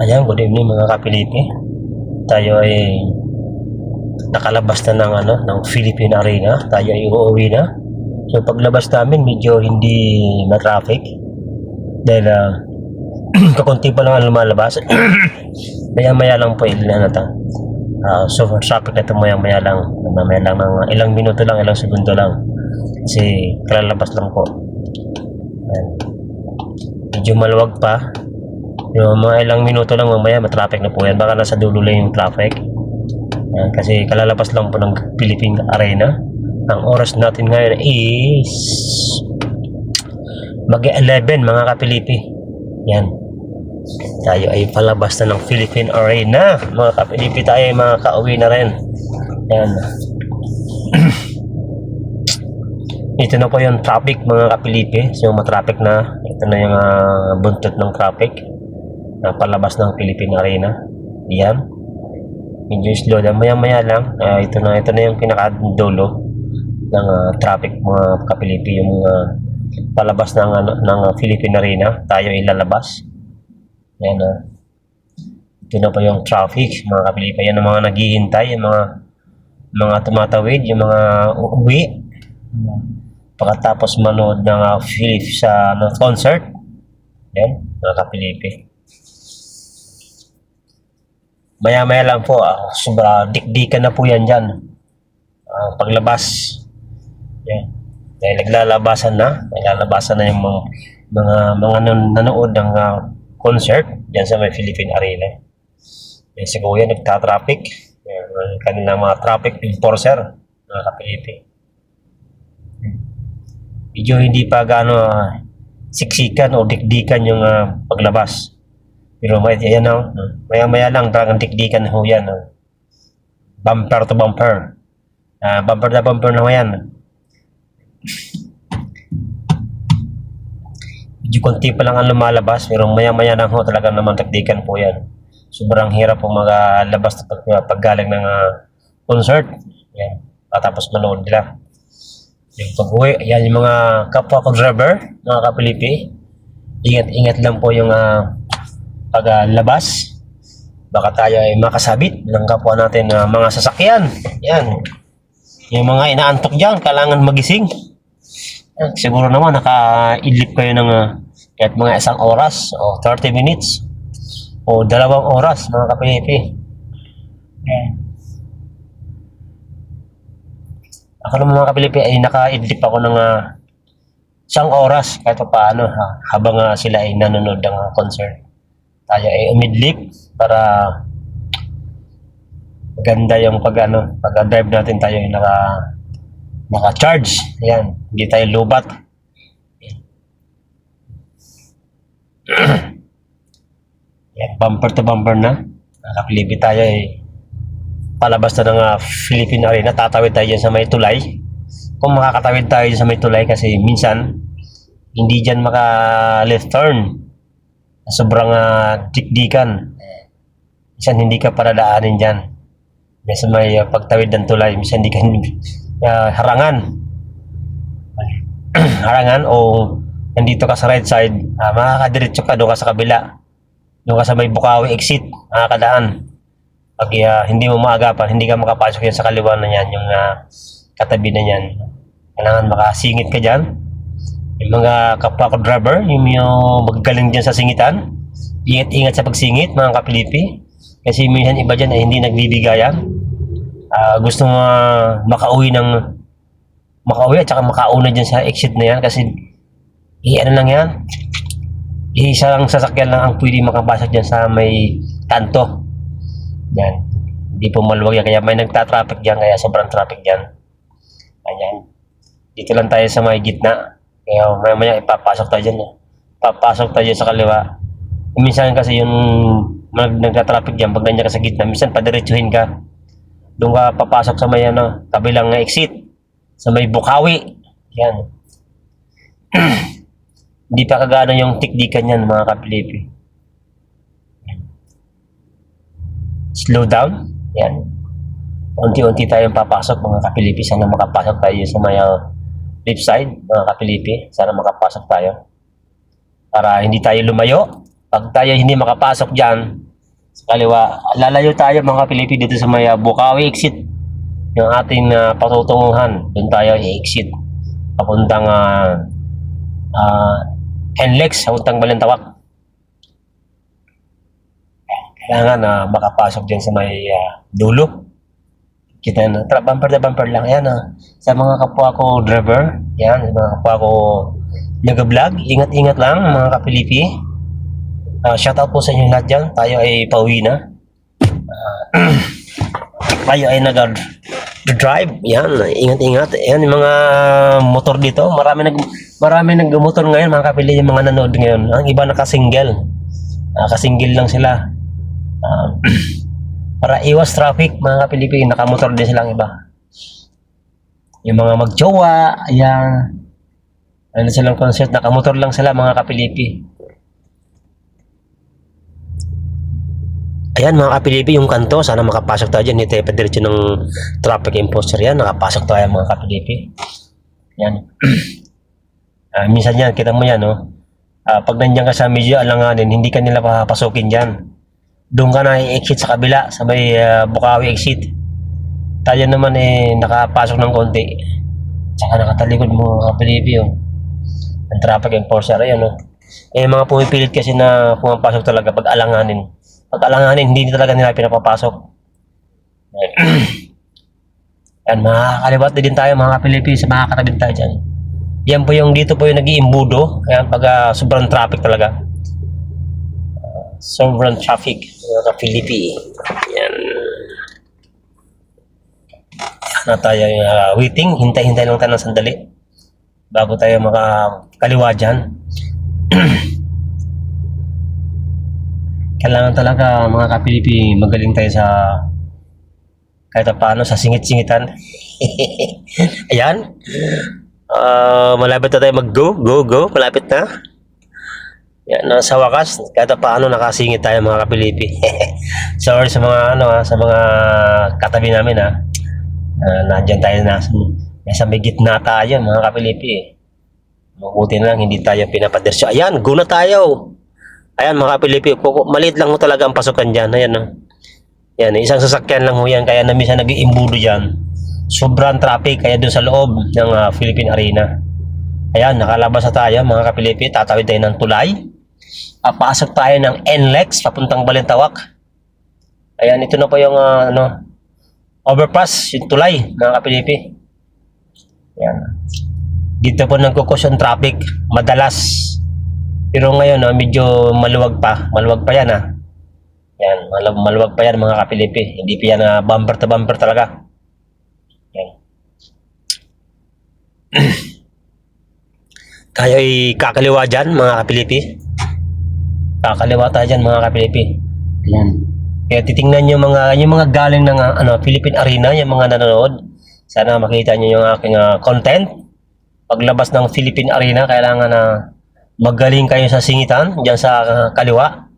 Ayan, good evening mga kapilipi. Tayo ay nakalabas na ng, ano, ng Philippine Arena. Tayo ay uuwi na. So paglabas namin, medyo hindi na-traffic. Dahil uh, kakunti pa lang ang lumalabas. Maya-maya lang po ilan na ta. Uh, so traffic na ito maya-maya lang. Maya lang ng ilang minuto lang, ilang segundo lang. Kasi kalalabas lang po. Ayan. Medyo maluwag pa. Yung mga ilang minuto lang mamaya matraffic na po yan. Baka nasa dulo lang yung traffic. Ayan, kasi kalalabas lang po ng Philippine Arena. Ang oras natin ngayon is mag-11 mga kapilipi. Yan. Tayo ay palabas na ng Philippine Arena. Mga kapilipi tayo ay mga kauwi na rin. Yan. Ito na po yung traffic mga kapilipi. So matraffic na. Ito na yung ah, buntot ng traffic. Na palabas ng Philippine Arena. Yan. Medyo slow na. Maya maya lang. Ah, ito na ito na yung pinakadulo ng ah, traffic mga kapilipi. Yung mga palabas ng, ano, ng ah, Philippine Arena. Tayo ilalabas. Yan ah. Ito na pa yung traffic mga kapilipi. Yan ang mga naghihintay. Yung mga mga tumatawid. Yung mga uuwi pagkatapos manood ng uh, Philip sa ano, concert. Yan, mga kapilipi. Maya-maya lang po, ah, sobra dikdikan na po yan dyan. Ah, paglabas. Yan. Dahil naglalabasan na, naglalabasan na yung mga mga, mga nan- nanood ng ah, concert dyan sa may Philippine Arena. Yan si Kuya nagta-traffic. Yan, ang kanilang mga traffic enforcer, mga kapilipi medyo hindi pa gaano ah, siksikan o dikdikan yung ah, paglabas. Pero may yan na, maya maya lang talagang dikdikan ho yan. ah. Bumper to bumper. Ah, bumper na bumper na ho yan. Medyo konti pa lang ang lumalabas pero maya maya lang ho talaga naman dikdikan po yan. Sobrang hirap po magalabas pag, paggaling ng ah, concert. Yan. Tapos manood nila. Yung pag-uwi, yan yung mga kapwa ko driver, mga kapilipi. Ingat-ingat lang po yung uh, paglabas. Baka tayo ay makasabit ng kapwa natin na mga sasakyan. Yan. Yung mga inaantok dyan, kailangan magising. Siguro naman naka-idlip kayo ng uh, kahit mga isang oras o 30 minutes o dalawang oras mga kapilipi. Yan. Ako naman mga kapilipi ay naka-idlip ako ng ah, isang oras kahit pa paano ha, habang ah, sila ay nanonood ng ah, concert. Tayo ay umidlip para maganda yung pag ano, pag drive natin tayo ay naka naka-charge. Yan, hindi tayo lubat. Yan, bumper to bumper na. Nakapilipi tayo ay palabas na ng ah, Philippine Arena, tatawid tayo dyan sa may tulay. Kung makakatawid tayo dyan sa may tulay kasi minsan hindi dyan maka left turn. Sobrang ah, dikdikan. Minsan hindi ka paradaanin dyan. Sa may ah, pagtawid ng tulay, minsan hindi ka ah, harangan. harangan o nandito ka sa right side, ah, makakadiretso ka doon ka sa kabila. Doon ka sa may Bukawi exit, makakadaan pag ah, hindi mo maagapan, hindi ka makapasok yan sa kaliwa na yan, yung ah, katabi na yan. Kailangan makasingit ka dyan. Yung mga kapwa ko driver, yung, yung magagaling dyan sa singitan, ingat-ingat sa pagsingit, mga kapilipi. Kasi minsan iba dyan ay hindi nagbibigayan. Ah, gusto mo ah, makauwi ng makauwi at saka makauna dyan sa exit na yan kasi i ano lang yan isa lang sasakyan lang ang pwede makapasok dyan sa may kanto yan. Hindi po maluwag yan. Kaya may nagta-traffic dyan. Kaya sobrang traffic dyan. Ayan. Dito lang tayo sa may gitna. Kaya maya maya ipapasok tayo dyan. Papasok tayo sa kaliwa. Minsan kasi yung nag nagta-traffic dyan, pag ganyan ka sa gitna, minsan padiretsuhin ka. Doon ka papasok sa may ano, kabilang exit. Sa may Bukawi. Yan. Hindi pa kagana yung tikdikan yan mga kapilipi. slow down. Yan. Unti-unti tayong papasok mga kapilipi. Sana makapasok tayo sa may uh, left side mga kapilipi. Sana makapasok tayo. Para hindi tayo lumayo. Pag tayo hindi makapasok dyan, Sa kaliwa. Lalayo tayo mga Pilipi dito sa may uh, Bukawi exit. Yung ating uh, patutunguhan. Doon tayo i-exit. Papuntang uh, uh, NLEX, papuntang Balintawak. Kailangan na makapasok dyan sa may uh, dulo. Kita na, tra, bumper na bumper lang. Ayan ah. Sa mga kapwa ko driver, yan, sa mga kapwa ko nag-vlog, ingat-ingat lang mga kapilipi. Uh, shoutout po sa inyo lahat dyan. Tayo ay pauwi na. Ah, tayo ay nag-drive. Yan, ingat-ingat. Yan, yung mga motor dito. Marami nag marami nag-motor ngayon, mga kapili, yung mga nanood ngayon. Ang iba naka-single. Naka-single lang sila. Ah, para iwas traffic, mga kapilipi, nakamotor din silang iba. Yung mga magjowa, ayan. Ano silang concert, nakamotor lang sila mga kapilipi. Ayan mga kapilipi, yung kanto, sana makapasok tayo dyan. Hindi tayo padiretso ng traffic enforcer yan. Nakapasok tayo mga kapilipi. Yan. Ah, minsan yan, kita mo yan, no? Ah, pag nandiyan ka sa medyo alanganin, hindi ka nila papapasukin dyan. Doon ka na i-exit sa kabila, sa may ah, Bukawi exit. Tayo naman eh, nakapasok ng konti. Tsaka nakatalikod mo mga kapilipi, oh. Ang traffic enforcer, ayan, oh. Eh, mga pumipilit kasi na pumapasok talaga pag alanganin. Pag alanganin, hindi talaga nila pinapapasok. Yan, makakaliwat din tayo mga kapilipi sa makakatabi tayo dyan. Yan po yung dito po yung nag-iimbudo. Yan, pag ah, sobrang traffic talaga. Ah, sobrang traffic mga kapilipi. Yan. Na tayo ah, waiting, hintay-hintay lang tayo ng sandali bago tayo makakaliwa dyan. Kailangan talaga mga kapilipi magaling tayo sa kahit pa paano sa singit-singitan. Ayan. Ah, malapit na tayo mag-go. Go, go. Malapit na. Yan, nasa wakas, kahit pa paano nakasingit tayo mga kapilipi. Sorry sa mga ano ha, sa mga katabi namin ha. Uh, nandyan tayo na nasa may gitna tayo mga kapilipi. eh. Mabuti na lang hindi tayo pinapadersyo. Ayan, go na tayo. Ayan mga kapilipi, maliit lang ho talaga ang pasukan dyan. Ayan no. Yan, isang sasakyan lang ho yan, kaya na minsan nag-iimbudo dyan. Sobrang traffic, kaya doon sa loob ng ah, Philippine Arena. Ayan, nakalabas na tayo mga kapilipi, tatawid tayo ng tulay. Ah, pasok tayo ng NLEX, papuntang Balintawak. Ayan, ito na po yung ah, ano, overpass, yung tulay mga kapilipi. Ayan. Dito po nagkukos yung traffic, madalas. Pero ngayon, ah, medyo maluwag pa. Maluwag pa yan ah. Yan, malu- maluwag pa yan mga kapilipi. Hindi pa yan ah, bumper to bumper talaga. Yan. Tayo ay kakaliwa dyan mga kapilipi. Kakaliwa tayo dyan mga kapilipi. Ayan. Kaya titingnan nyo mga, yung mga galing ng ah, ano, Philippine Arena, yung mga nanonood. Sana makita nyo yung aking ah, content. Paglabas ng Philippine Arena, kailangan na magaling kayo sa singitan, dyan sa ah, kaliwa.